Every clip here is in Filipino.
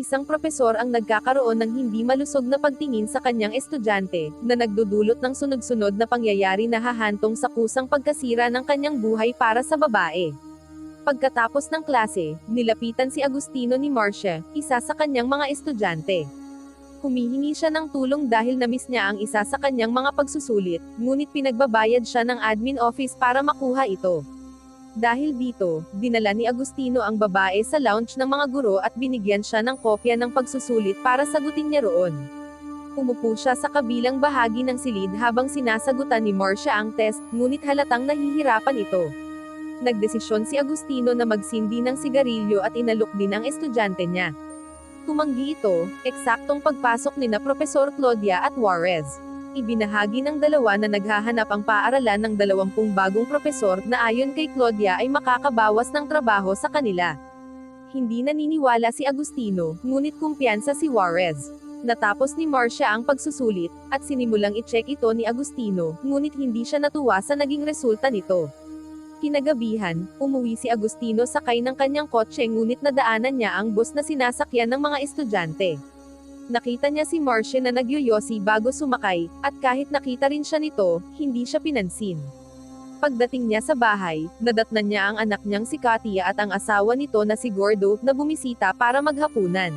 Isang propesor ang nagkakaroon ng hindi malusog na pagtingin sa kanyang estudyante, na nagdudulot ng sunod-sunod na pangyayari na hahantong sa kusang pagkasira ng kanyang buhay para sa babae. Pagkatapos ng klase, nilapitan si Agustino ni Marcia, isa sa kanyang mga estudyante. Humihingi siya ng tulong dahil namiss niya ang isa sa kanyang mga pagsusulit, ngunit pinagbabayad siya ng admin office para makuha ito. Dahil dito, dinala ni Agustino ang babae sa lounge ng mga guro at binigyan siya ng kopya ng pagsusulit para sagutin niya roon. Umupo siya sa kabilang bahagi ng silid habang sinasagutan ni Marcia ang test, ngunit halatang nahihirapan ito. Nagdesisyon si Agustino na magsindi ng sigarilyo at inalok din ang estudyante niya. Tumanggi ito, eksaktong pagpasok ni na Profesor Claudia at Juarez. Ibinahagi ng dalawa na naghahanap ang paaralan ng dalawampung bagong propesor na ayon kay Claudia ay makakabawas ng trabaho sa kanila. Hindi naniniwala si Agustino, ngunit kumpiyansa si Juarez. Natapos ni Marcia ang pagsusulit, at sinimulang i-check ito ni Agustino, ngunit hindi siya natuwa sa naging resulta nito. Kinagabihan, umuwi si Agustino sakay ng kanyang kotse ngunit nadaanan niya ang bus na sinasakyan ng mga estudyante. Nakita niya si Marcia na nagyoyosi bago sumakay, at kahit nakita rin siya nito, hindi siya pinansin. Pagdating niya sa bahay, nadatnan niya ang anak niyang si Katia at ang asawa nito na si Gordo na bumisita para maghapunan.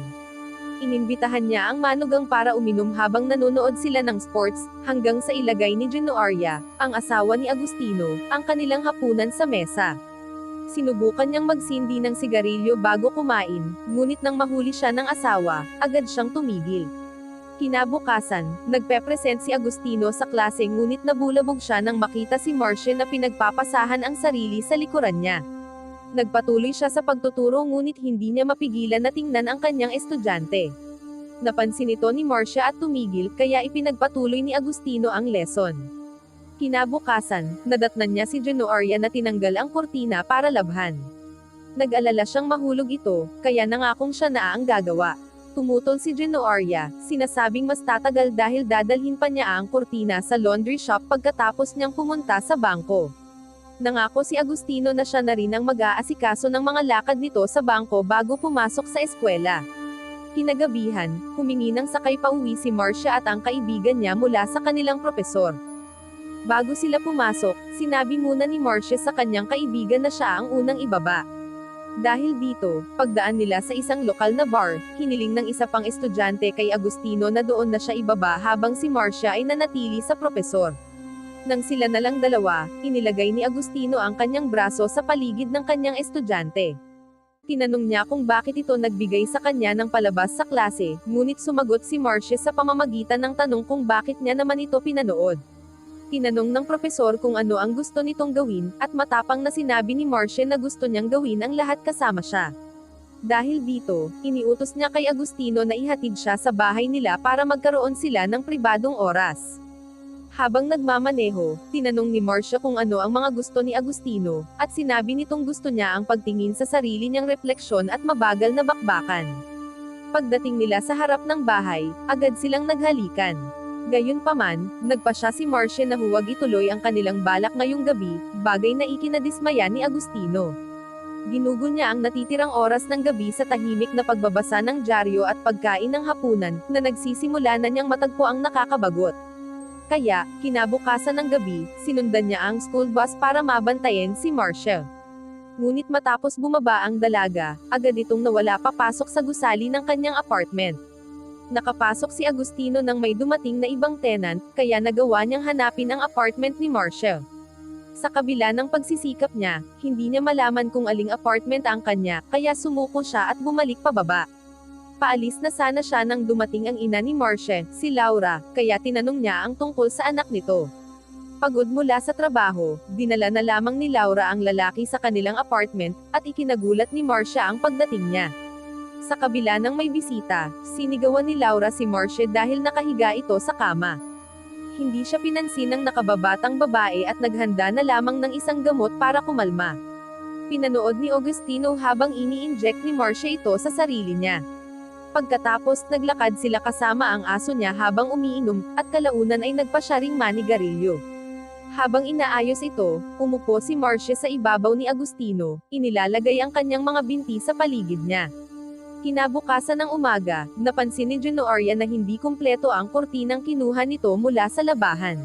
Inimbitahan niya ang manugang para uminom habang nanonood sila ng sports, hanggang sa ilagay ni Gino Arya, ang asawa ni Agustino, ang kanilang hapunan sa mesa. Sinubukan niyang magsindi ng sigarilyo bago kumain, ngunit nang mahuli siya ng asawa, agad siyang tumigil. Kinabukasan, nagpe-present si Agustino sa klase ngunit nabulabog siya nang makita si Marcia na pinagpapasahan ang sarili sa likuran niya. Nagpatuloy siya sa pagtuturo ngunit hindi niya mapigilan na tingnan ang kanyang estudyante. Napansin ito ni Marcia at tumigil kaya ipinagpatuloy ni Agustino ang lesson. Kinabukasan, nadatnan niya si Genoaria na tinanggal ang kortina para labhan. Nag-alala siyang mahulog ito, kaya nangakong siya na ang gagawa. Tumutol si Genoaria, sinasabing mas tatagal dahil dadalhin pa niya ang kortina sa laundry shop pagkatapos niyang pumunta sa bangko. Nangako si Agustino na siya na rin ang mag-aasikaso ng mga lakad nito sa bangko bago pumasok sa eskwela. Kinagabihan, humingi ng sakay pauwi si Marcia at ang kaibigan niya mula sa kanilang propesor. Bago sila pumasok, sinabi muna ni Marcia sa kanyang kaibigan na siya ang unang ibaba. Dahil dito, pagdaan nila sa isang lokal na bar, hiniling ng isa pang estudyante kay Agustino na doon na siya ibaba habang si Marcia ay nanatili sa propesor. Nang sila na lang dalawa, inilagay ni Agustino ang kanyang braso sa paligid ng kanyang estudyante. Tinanong niya kung bakit ito nagbigay sa kanya ng palabas sa klase, ngunit sumagot si Marcia sa pamamagitan ng tanong kung bakit niya naman ito pinanood. Tinanong ng propesor kung ano ang gusto nitong gawin, at matapang na sinabi ni Marcia na gusto niyang gawin ang lahat kasama siya. Dahil dito, iniutos niya kay Agustino na ihatid siya sa bahay nila para magkaroon sila ng pribadong oras. Habang nagmamaneho, tinanong ni Marcia kung ano ang mga gusto ni Agustino, at sinabi nitong gusto niya ang pagtingin sa sarili niyang refleksyon at mabagal na bakbakan. Pagdating nila sa harap ng bahay, agad silang naghalikan. Gayunpaman, nagpa siya si Marcia na huwag ituloy ang kanilang balak ngayong gabi, bagay na ikinadismaya ni Agustino. Ginugo niya ang natitirang oras ng gabi sa tahimik na pagbabasa ng dyaryo at pagkain ng hapunan, na nagsisimula na niyang matagpo ang nakakabagot. Kaya, kinabukasan ng gabi, sinundan niya ang school bus para mabantayan si Marcia. Ngunit matapos bumaba ang dalaga, agad itong nawala papasok sa gusali ng kanyang apartment. Nakapasok si Agustino nang may dumating na ibang tenant, kaya nagawa niyang hanapin ang apartment ni Marcia. Sa kabila ng pagsisikap niya, hindi niya malaman kung aling apartment ang kanya, kaya sumuko siya at bumalik pababa. Paalis na sana siya nang dumating ang ina ni Marcia, si Laura, kaya tinanong niya ang tungkol sa anak nito. Pagod mula sa trabaho, dinala na lamang ni Laura ang lalaki sa kanilang apartment, at ikinagulat ni Marcia ang pagdating niya. Sa kabila ng may bisita, sinigawan ni Laura si Marcia dahil nakahiga ito sa kama. Hindi siya pinansin ng nakababatang babae at naghanda na lamang ng isang gamot para kumalma. Pinanood ni Augustino habang ini-inject ni Marcia ito sa sarili niya. Pagkatapos, naglakad sila kasama ang aso niya habang umiinom, at kalaunan ay nagpa siya ring manigarilyo. Habang inaayos ito, umupo si Marcia sa ibabaw ni Agustino, inilalagay ang kanyang mga binti sa paligid niya. Kinabukasan ng umaga, napansin ni Junoria na hindi kumpleto ang kortinang kinuha nito mula sa labahan.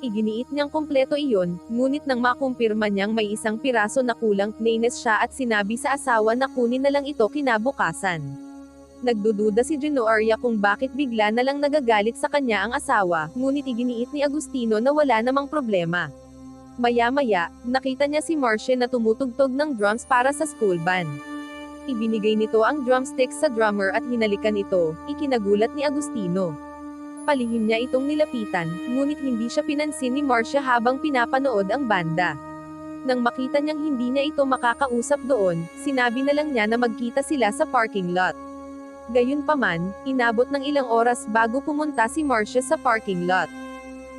Iginiit niyang kumpleto iyon, ngunit nang makumpirma niyang may isang piraso na kulang, nainis siya at sinabi sa asawa na kunin na lang ito kinabukasan. Nagdududa si Junoria kung bakit bigla na lang nagagalit sa kanya ang asawa, ngunit iginiit ni Agustino na wala namang problema. Maya-maya, nakita niya si Marcia na tumutugtog ng drums para sa school band. Ibinigay nito ang drumstick sa drummer at hinalikan ito, ikinagulat ni Agustino. Palihim niya itong nilapitan, ngunit hindi siya pinansin ni Marcia habang pinapanood ang banda. Nang makita niyang hindi niya ito makakausap doon, sinabi na lang niya na magkita sila sa parking lot. Gayunpaman, inabot ng ilang oras bago pumunta si Marcia sa parking lot.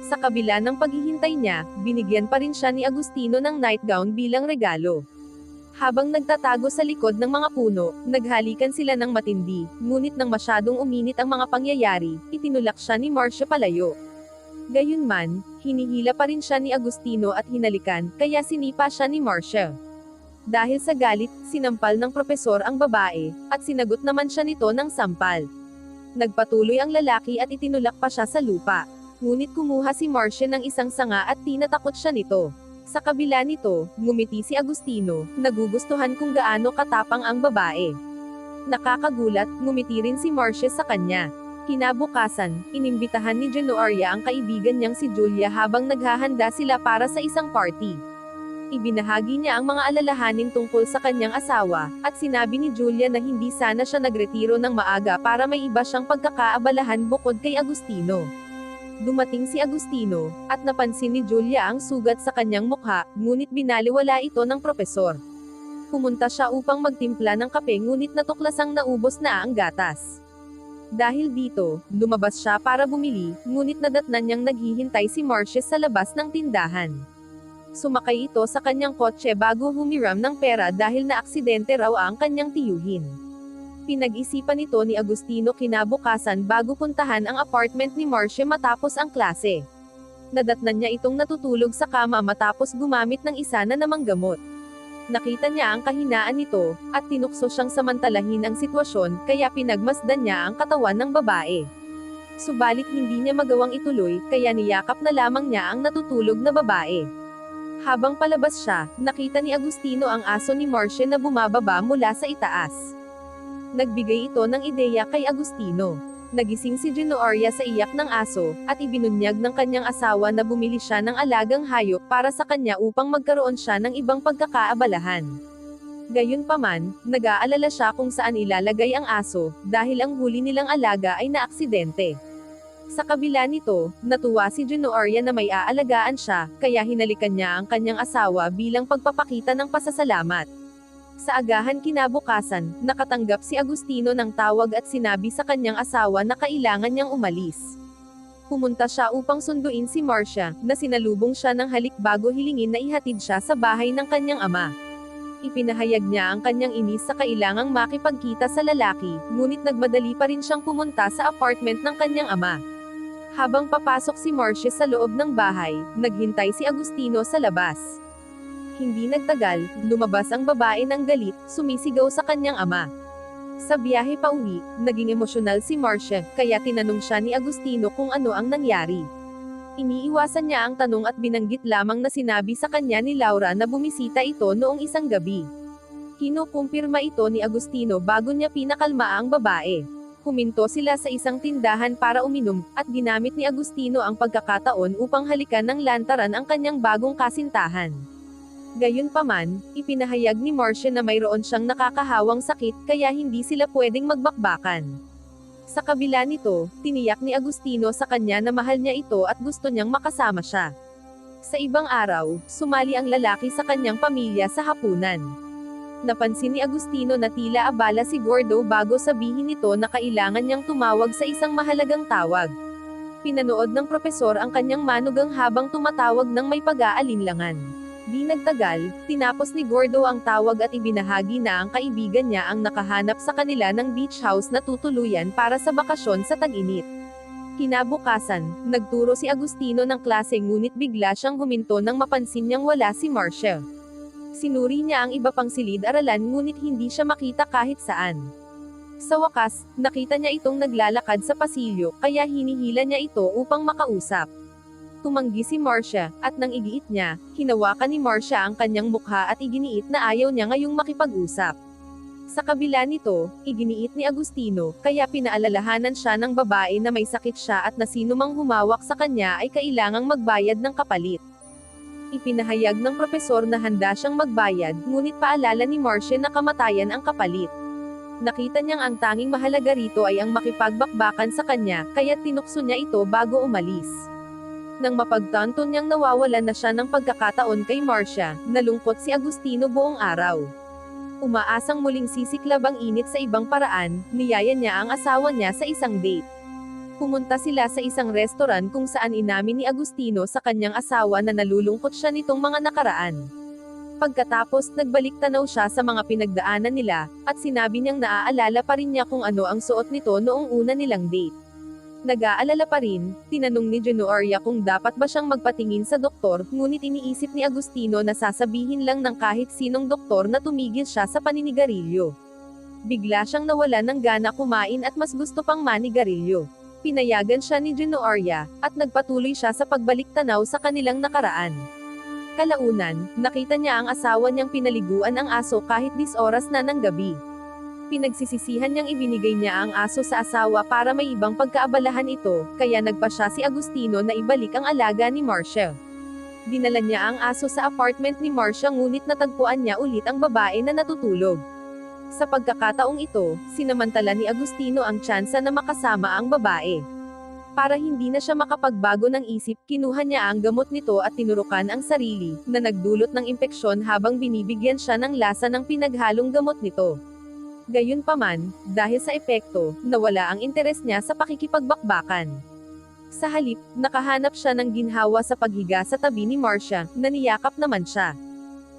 Sa kabila ng paghihintay niya, binigyan pa rin siya ni Agustino ng nightgown bilang regalo. Habang nagtatago sa likod ng mga puno, naghalikan sila ng matindi, ngunit nang masyadong uminit ang mga pangyayari, itinulak siya ni Marcia palayo. Gayunman, hinihila pa rin siya ni Agustino at hinalikan, kaya sinipa siya ni Marcia. Dahil sa galit, sinampal ng propesor ang babae, at sinagot naman siya nito ng sampal. Nagpatuloy ang lalaki at itinulak pa siya sa lupa. Ngunit kumuha si Marcia ng isang sanga at tinatakot siya nito. Sa kabila nito, ngumiti si Agustino, nagugustuhan kung gaano katapang ang babae. Nakakagulat, ngumiti rin si Marcia sa kanya. Kinabukasan, inimbitahan ni Genoria ang kaibigan niyang si Julia habang naghahanda sila para sa isang party. Ibinahagi niya ang mga alalahanin tungkol sa kanyang asawa, at sinabi ni Julia na hindi sana siya nagretiro ng maaga para may iba siyang pagkakaabalahan bukod kay Agustino. Dumating si Agustino, at napansin ni Julia ang sugat sa kanyang mukha, ngunit binaliwala ito ng propesor. Pumunta siya upang magtimpla ng kape ngunit natuklasang naubos na ang gatas. Dahil dito, lumabas siya para bumili, ngunit nadatnan niyang naghihintay si Marcia sa labas ng tindahan. Sumakay ito sa kanyang kotse bago humiram ng pera dahil na aksidente raw ang kanyang tiyuhin. Pinag-isipan ito ni Agustino kinabukasan bago puntahan ang apartment ni Marcia matapos ang klase. Nadatnan niya itong natutulog sa kama matapos gumamit ng isa na namang gamot. Nakita niya ang kahinaan nito, at tinukso siyang samantalahin ang sitwasyon, kaya pinagmasdan niya ang katawan ng babae. Subalit hindi niya magawang ituloy, kaya niyakap na lamang niya ang natutulog na babae. Habang palabas siya, nakita ni Agustino ang aso ni Marcia na bumababa mula sa itaas. Nagbigay ito ng ideya kay Agustino. Nagising si Genoria sa iyak ng aso, at ibinunyag ng kanyang asawa na bumili siya ng alagang hayop para sa kanya upang magkaroon siya ng ibang pagkakaabalahan. Gayunpaman, nag-aalala siya kung saan ilalagay ang aso, dahil ang huli nilang alaga ay naaksidente. Sa kabila nito, natuwa si Genoria na may aalagaan siya, kaya hinalikan niya ang kanyang asawa bilang pagpapakita ng pasasalamat. Sa agahan kinabukasan, nakatanggap si Agustino ng tawag at sinabi sa kanyang asawa na kailangan niyang umalis. Pumunta siya upang sunduin si Marcia, na sinalubong siya ng halik bago hilingin na ihatid siya sa bahay ng kanyang ama. Ipinahayag niya ang kanyang inis sa kailangang makipagkita sa lalaki, ngunit nagmadali pa rin siyang pumunta sa apartment ng kanyang ama. Habang papasok si Marcia sa loob ng bahay, naghintay si Agustino sa labas. Hindi nagtagal, lumabas ang babae ng galit, sumisigaw sa kanyang ama. Sa biyahe pa uwi, naging emosyonal si Marcia, kaya tinanong siya ni Agustino kung ano ang nangyari. Iniiwasan niya ang tanong at binanggit lamang na sinabi sa kanya ni Laura na bumisita ito noong isang gabi. Kinukumpirma ito ni Agustino bago niya pinakalma ang babae. Huminto sila sa isang tindahan para uminom, at ginamit ni Agustino ang pagkakataon upang halikan ng lantaran ang kanyang bagong kasintahan. Gayunpaman, ipinahayag ni Marcia na mayroon siyang nakakahawang sakit kaya hindi sila pwedeng magbakbakan. Sa kabila nito, tiniyak ni Agustino sa kanya na mahal niya ito at gusto niyang makasama siya. Sa ibang araw, sumali ang lalaki sa kanyang pamilya sa hapunan. Napansin ni Agustino na tila abala si Gordo bago sabihin nito na kailangan niyang tumawag sa isang mahalagang tawag. Pinanood ng propesor ang kanyang manugang habang tumatawag ng may pag-aalinlangan. Di nagtagal, tinapos ni Gordo ang tawag at ibinahagi na ang kaibigan niya ang nakahanap sa kanila ng beach house na tutuluyan para sa bakasyon sa tag-init. Kinabukasan, nagturo si Agustino ng klase ngunit bigla siyang huminto nang mapansin niyang wala si Marcia. Sinuri niya ang iba pang silid-aralan ngunit hindi siya makita kahit saan. Sa wakas, nakita niya itong naglalakad sa pasilyo, kaya hinihila niya ito upang makausap. Tumanggi si Marcia, at nang igiit niya, hinawakan ni Marcia ang kanyang mukha at iginiit na ayaw niya ngayong makipag-usap. Sa kabila nito, iginiit ni Agustino, kaya pinaalalahanan siya ng babae na may sakit siya at na sino mang humawak sa kanya ay kailangang magbayad ng kapalit. Ipinahayag ng propesor na handa siyang magbayad, ngunit paalala ni Marcia na kamatayan ang kapalit. Nakita niyang ang tanging mahalaga rito ay ang makipagbakbakan sa kanya, kaya tinukso niya ito bago umalis. Nang mapagtanto niyang nawawalan na siya ng pagkakataon kay Marcia, nalungkot si Agustino buong araw. Umaasang muling sisiklab ang init sa ibang paraan, niyaya niya ang asawa niya sa isang date. Pumunta sila sa isang restaurant kung saan inamin ni Agustino sa kanyang asawa na nalulungkot siya nitong mga nakaraan. Pagkatapos, nagbalik tanaw siya sa mga pinagdaanan nila, at sinabi niyang naaalala pa rin niya kung ano ang suot nito noong una nilang date. Nag-aalala pa rin, tinanong ni Junoria kung dapat ba siyang magpatingin sa doktor, ngunit iniisip ni Agustino na sasabihin lang ng kahit sinong doktor na tumigil siya sa paninigarilyo. Bigla siyang nawala ng gana kumain at mas gusto pang manigarilyo. Pinayagan siya ni Junoria, at nagpatuloy siya sa pagbalik tanaw sa kanilang nakaraan. Kalaunan, nakita niya ang asawa niyang pinaliguan ang aso kahit 10 oras na ng gabi. Pinagsisisihan niyang ibinigay niya ang aso sa asawa para may ibang pagkaabalahan ito, kaya nagpa siya si Agustino na ibalik ang alaga ni Marcia. Dinala niya ang aso sa apartment ni Marcia ngunit natagpuan niya ulit ang babae na natutulog. Sa pagkakataong ito, sinamantala ni Agustino ang tsansa na makasama ang babae. Para hindi na siya makapagbago ng isip, kinuha niya ang gamot nito at tinurukan ang sarili, na nagdulot ng impeksyon habang binibigyan siya ng lasa ng pinaghalong gamot nito. Gayunpaman, dahil sa epekto, nawala ang interes niya sa pakikipagbakbakan. Sa halip, nakahanap siya ng ginhawa sa paghiga sa tabi ni Marcia, na niyakap naman siya.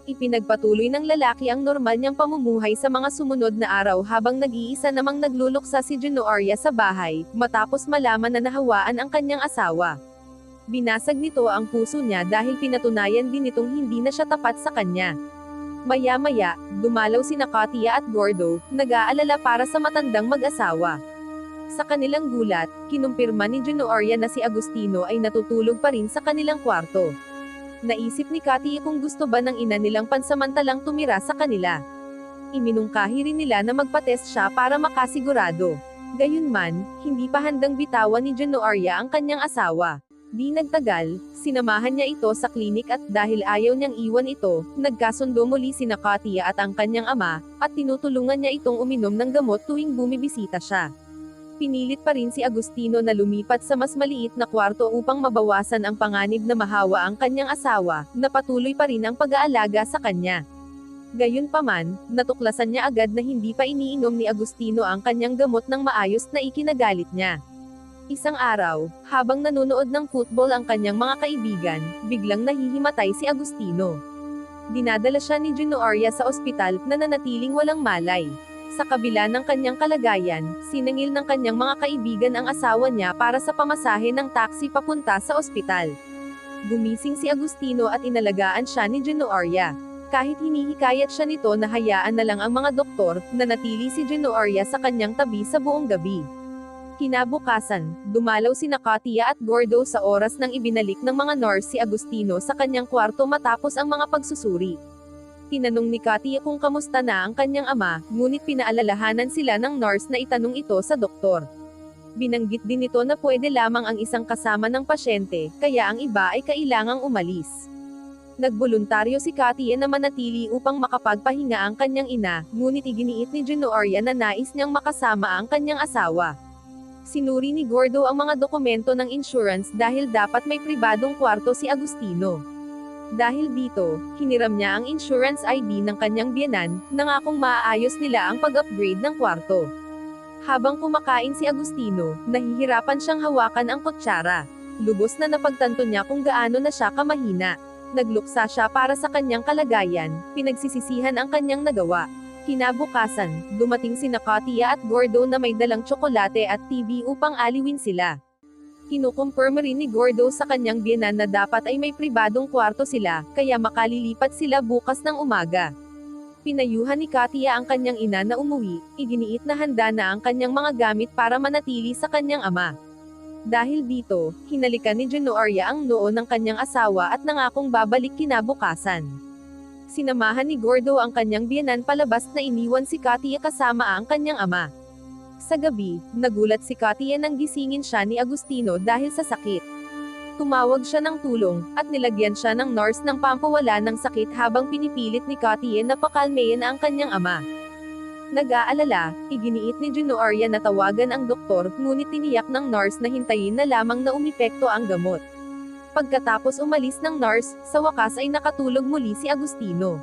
Ipinagpatuloy ng lalaki ang normal niyang pamumuhay sa mga sumunod na araw habang nag-iisa namang nagluluksa si Junoria sa bahay, matapos malaman na nahawaan ang kanyang asawa. Binasag nito ang puso niya dahil pinatunayan din nitong hindi na siya tapat sa kanya. Maya-maya, dumalaw si Katia at Gordo, nag-aalala para sa matandang mag-asawa. Sa kanilang gulat, kinumpirma ni Junoria na si Agustino ay natutulog pa rin sa kanilang kwarto. Naisip ni Katia kung gusto ba ng ina nilang pansamantalang tumira sa kanila. Iminungkahi rin nila na magpatest siya para makasigurado. Gayunman, hindi pa handang bitawan ni Junoria ang kanyang asawa. Di nagtagal, sinamahan niya ito sa klinik at dahil ayaw niyang iwan ito, nagkasundo muli si Katia at ang kanyang ama, at tinutulungan niya itong uminom ng gamot tuwing bumibisita siya. Pinilit pa rin si Agustino na lumipat sa mas maliit na kwarto upang mabawasan ang panganib na mahawa ang kanyang asawa, na patuloy pa rin ang pag-aalaga sa kanya. Gayunpaman, natuklasan niya agad na hindi pa iniinom ni Agustino ang kanyang gamot ng maayos na ikinagalit niya. Isang araw, habang nanonood ng football ang kanyang mga kaibigan, biglang nahihimatay si Agustino. Dinadala siya ni Junoria sa ospital, na nanatiling walang malay. Sa kabila ng kanyang kalagayan, sinangil ng kanyang mga kaibigan ang asawa niya para sa pamasahe ng taxi papunta sa ospital. Gumising si Agustino at inalagaan siya ni Junoria. Kahit hinihikayat siya nito na hayaan na lang ang mga doktor, nanatili si Junoria sa kanyang tabi sa buong gabi. Kinabukasan, dumalaw si Katia at Gordo sa oras ng ibinalik ng mga nurse si Agustino sa kanyang kwarto matapos ang mga pagsusuri. Tinanong ni Katia kung kamusta na ang kanyang ama, ngunit pinaalalahanan sila ng nurse na itanong ito sa doktor. Binanggit din ito na pwede lamang ang isang kasama ng pasyente, kaya ang iba ay kailangang umalis. Nagboluntaryo si Katia na manatili upang makapagpahinga ang kanyang ina, ngunit iginiit ni Junoria na nais niyang makasama ang kanyang asawa. Sinuri ni Gordo ang mga dokumento ng insurance dahil dapat may pribadong kwarto si Agustino. Dahil dito, hiniram niya ang insurance ID ng kanyang biyanan, nangakong maaayos nila ang pag-upgrade ng kwarto. Habang kumakain si Agustino, nahihirapan siyang hawakan ang kutsara. Lubos na napagtanto niya kung gaano na siya kamahina. Nagluksa siya para sa kanyang kalagayan, pinagsisisihan ang kanyang nagawa. Kinabukasan, dumating si Katia at Gordo na may dalang tsokolate at TV upang aliwin sila. Kinukumpirma rin ni Gordo sa kanyang biyanan na dapat ay may pribadong kwarto sila, kaya makalilipat sila bukas ng umaga. Pinayuhan ni Katia ang kanyang ina na umuwi, iginiit na handa na ang kanyang mga gamit para manatili sa kanyang ama. Dahil dito, hinalikan ni Junoria ang noo ng kanyang asawa at nangakong babalik kinabukasan. Sinamahan ni Gordo ang kanyang biyanan palabas na iniwan si Katia kasama ang kanyang ama. Sa gabi, nagulat si Katia nang gisingin siya ni Agustino dahil sa sakit. Tumawag siya ng tulong, at nilagyan siya ng nurse ng pampawala ng sakit habang pinipilit ni Katie na pakalmeyin ang kanyang ama. Nag-aalala, iginiit ni Junoria na tawagan ang doktor, ngunit tiniyak ng nurse na hintayin na lamang na umipekto ang gamot. Pagkatapos umalis ng nurse, sa wakas ay nakatulog muli si Agustino.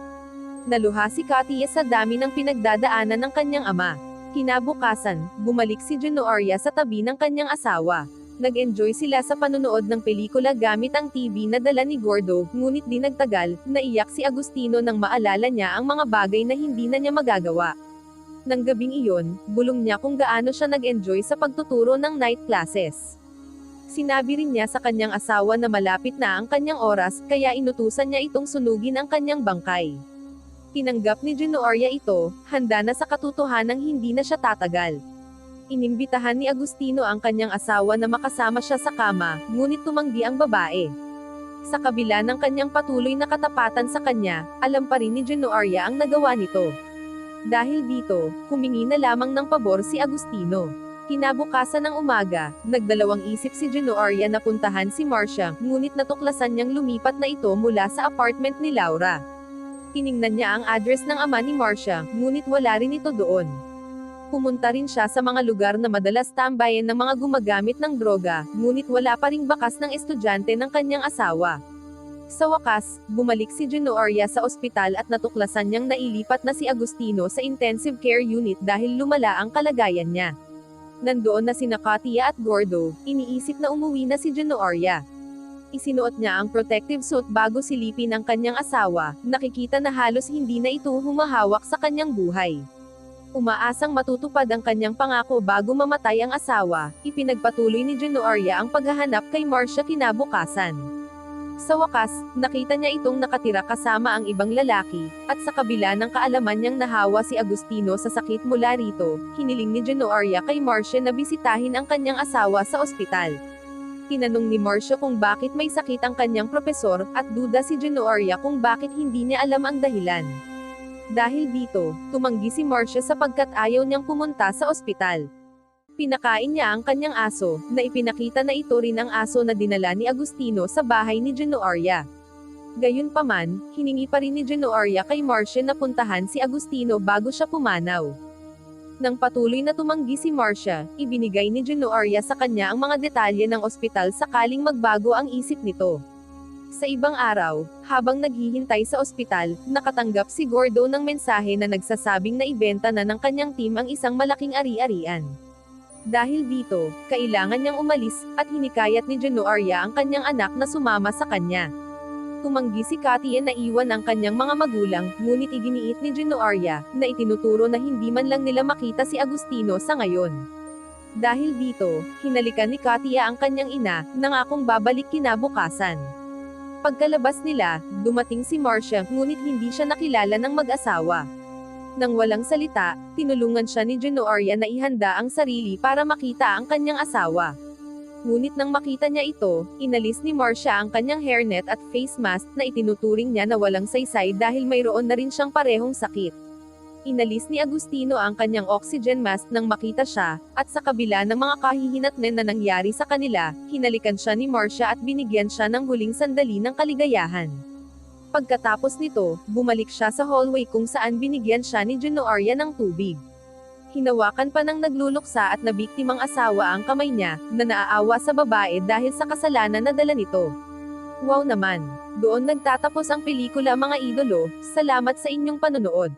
Naluha si Katia sa dami ng pinagdadaanan ng kanyang ama. Kinabukasan, bumalik si Junoria sa tabi ng kanyang asawa. Nag-enjoy sila sa panonood ng pelikula gamit ang TV na dala ni Gordo, ngunit di nagtagal, naiyak si Agustino nang maalala niya ang mga bagay na hindi na niya magagawa. Nang gabing iyon, bulong niya kung gaano siya nag-enjoy sa pagtuturo ng night classes. Sinabi rin niya sa kanyang asawa na malapit na ang kanyang oras, kaya inutusan niya itong sunugin ang kanyang bangkay. Tinanggap ni Junoria ito, handa na sa katotohanang hindi na siya tatagal. Inimbitahan ni Agustino ang kanyang asawa na makasama siya sa kama, ngunit tumanggi ang babae. Sa kabila ng kanyang patuloy na katapatan sa kanya, alam pa rin ni Junoria ang nagawa nito. Dahil dito, humingi na lamang ng pabor si Agustino. Kinabukasan ng umaga, nagdalawang isip si Junoria na puntahan si Marcia, ngunit natuklasan niyang lumipat na ito mula sa apartment ni Laura. Tiningnan niya ang address ng ama ni Marcia, ngunit wala rin ito doon pumunta rin siya sa mga lugar na madalas tambayan ng mga gumagamit ng droga, ngunit wala pa ring bakas ng estudyante ng kanyang asawa. Sa wakas, bumalik si Junoria sa ospital at natuklasan niyang nailipat na si Agustino sa intensive care unit dahil lumala ang kalagayan niya. Nandoon na si Nakatia at Gordo, iniisip na umuwi na si Junoria. Isinuot niya ang protective suit bago silipin ang kanyang asawa, nakikita na halos hindi na ito humahawak sa kanyang buhay. Umaasang matutupad ang kanyang pangako bago mamatay ang asawa, ipinagpatuloy ni Junoria ang paghahanap kay Marcia kinabukasan. Sa wakas, nakita niya itong nakatira kasama ang ibang lalaki, at sa kabila ng kaalaman niyang nahawa si Agustino sa sakit mula rito, hiniling ni Junoria kay Marcia na bisitahin ang kanyang asawa sa ospital. Tinanong ni Marcia kung bakit may sakit ang kanyang propesor, at duda si Junoria kung bakit hindi niya alam ang dahilan. Dahil dito, tumanggi si Marcia sapagkat ayaw niyang pumunta sa ospital. Pinakain niya ang kanyang aso, na ipinakita na ito rin ang aso na dinala ni Agustino sa bahay ni Junoria. Gayunpaman, hiningi pa rin ni Junoria kay Marcia na puntahan si Agustino bago siya pumanaw. Nang patuloy na tumanggi si Marcia, ibinigay ni Junoria sa kanya ang mga detalye ng ospital sakaling magbago ang isip nito. Sa ibang araw, habang naghihintay sa ospital, nakatanggap si Gordo ng mensahe na nagsasabing na ibenta na ng kanyang team ang isang malaking ari-arian. Dahil dito, kailangan niyang umalis, at hinikayat ni Januaria ang kanyang anak na sumama sa kanya. Tumanggi si Katia na iwan ang kanyang mga magulang, ngunit iginiit ni Januaria, na itinuturo na hindi man lang nila makita si Agustino sa ngayon. Dahil dito, hinalikan ni Katia ang kanyang ina, nangakong babalik kinabukasan. Pagkalabas nila, dumating si Marcia, ngunit hindi siya nakilala ng mag-asawa. Nang walang salita, tinulungan siya ni Junoria na ihanda ang sarili para makita ang kanyang asawa. Ngunit nang makita niya ito, inalis ni Marcia ang kanyang hairnet at face mask na itinuturing niya na walang saysay dahil mayroon na rin siyang parehong sakit. Inalis ni Agustino ang kanyang oxygen mask nang makita siya, at sa kabila ng mga kahihinatnen na nangyari sa kanila, hinalikan siya ni Marcia at binigyan siya ng huling sandali ng kaligayahan. Pagkatapos nito, bumalik siya sa hallway kung saan binigyan siya ni Junoria ng tubig. Hinawakan pa ng nagluluksa at nabiktimang asawa ang kamay niya, na naaawa sa babae dahil sa kasalanan na dala nito. Wow naman! Doon nagtatapos ang pelikula mga idolo, salamat sa inyong panonood.